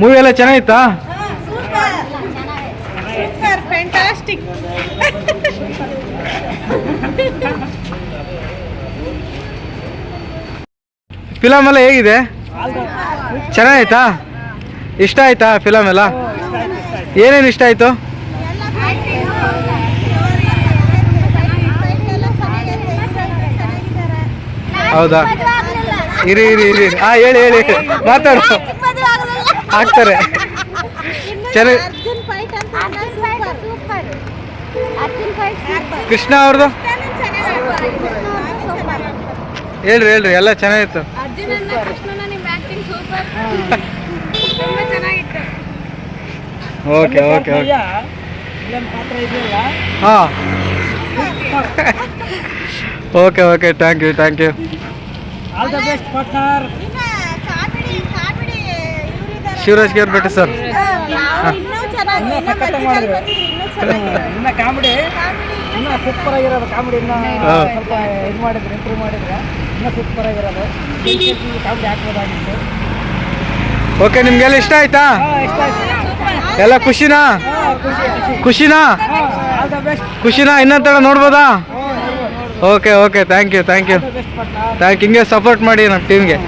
Movie ಎಲ್ಲ ಚೆನ್ನಾಗಿತ್ತಾ? Film ಎಲ್ಲ ಹೇಗಿದೆ? ಚೆನ್ನಾಗಾಯ್ತಾ ಇಷ್ಟ ಆಯ್ತಾ ಫಿಲಮ್ ಎಲ್ಲ? ಏನೇನು ಇಷ್ಟ ಆಯ್ತು? ಹೌದಾ? ಇರಿ ಇರಿ ಇರಿ. ಹಾ ಹೇಳಿ ಹೇಳಿ. ಮಾತಾಡು. ಆಗ್ತಾರೆ. ಚೆನ್ನಾಗಿ ಫೈಟ್ ಅಂತ super. Arjun fight super. Krishna ಅವ್ರದ್ದು ಹೇಳ್ರಿ ಹೇಳ್ರಿ ಎಲ್ಲ ಚೆನ್ನಾಗಿತ್ತು. ಅರ್ಜುನನ್ನ ಕೃಷ್ಣನ ನಿಮ್ಮ ಆಕ್ಟಿಂಗ್ ಸೂಪರ್. ತುಂಬಾ ಚೆನ್ನಾಗಿತ್ತು. Okay okay okay. ಪಾತ್ರ ಇದೆಯಲ್ಲ? ಹಾಂ. Okay okay thank you thank you all the best partner ಇನ್ನ ಕಾಮಿಡಿ ಕಾಮಿಡಿ ಇವರಿದ್ದಾರೆ ಶಿವರಾಜ್ ಗೇರ್ ಬೆಟ್ಟ ಸರ್ ಇನ್ನೂ ಚೆನ್ನಾಗಿ ಇನ್ನೂ ಇನ್ನೂ ಸಖತ್ತಾಗಿ ಮಧ್ಯದಲ್ಲಿ ಮಾಡಿದ್ರು. ಬಂದಿದೆ, ಇನ್ನೂ ಚೆನ್ನಾಗಿ ಸರ್. ಕಾಮಿಡಿ ಇನ್ನ ಸೂಪರ್ ಆಗಿರೋದು ಕಾಮಿಡಿ ಇನ್ನ. ಸ್ವಲ್ಪ ಇದು ಮಾಡಿದ್ರು ಇಂಪ್ರೂವ್ ಮಾಡಿದ್ರೆ ಇನ್ನ ಸೂಪರ್ ಆಗಿರೋದು ಕಾಮಿಡಿ ಹಾಕ್ಬೋದಾಗಿತ್ತು ಓಕೆ ನಿಮ್ಗೆಲ್ಲ ಇಷ್ಟ ಆಯ್ತಾ ಹಾ ಇಷ್ಟ ಆಯ್ತು ಎಲ್ಲ ಖುಷಿನಾ ಖುಷಿನಾ ಖುಷಿನಾ ಇನ್ನೊಂದು ನೋಡ್ಬೋದಾ okay okay thank you thank you thank ಹಿಂಗೆ ಸಪೋರ್ಟ್ ಮಾಡಿ ನಮ್ಮ ಟೀಮ್ಗೆ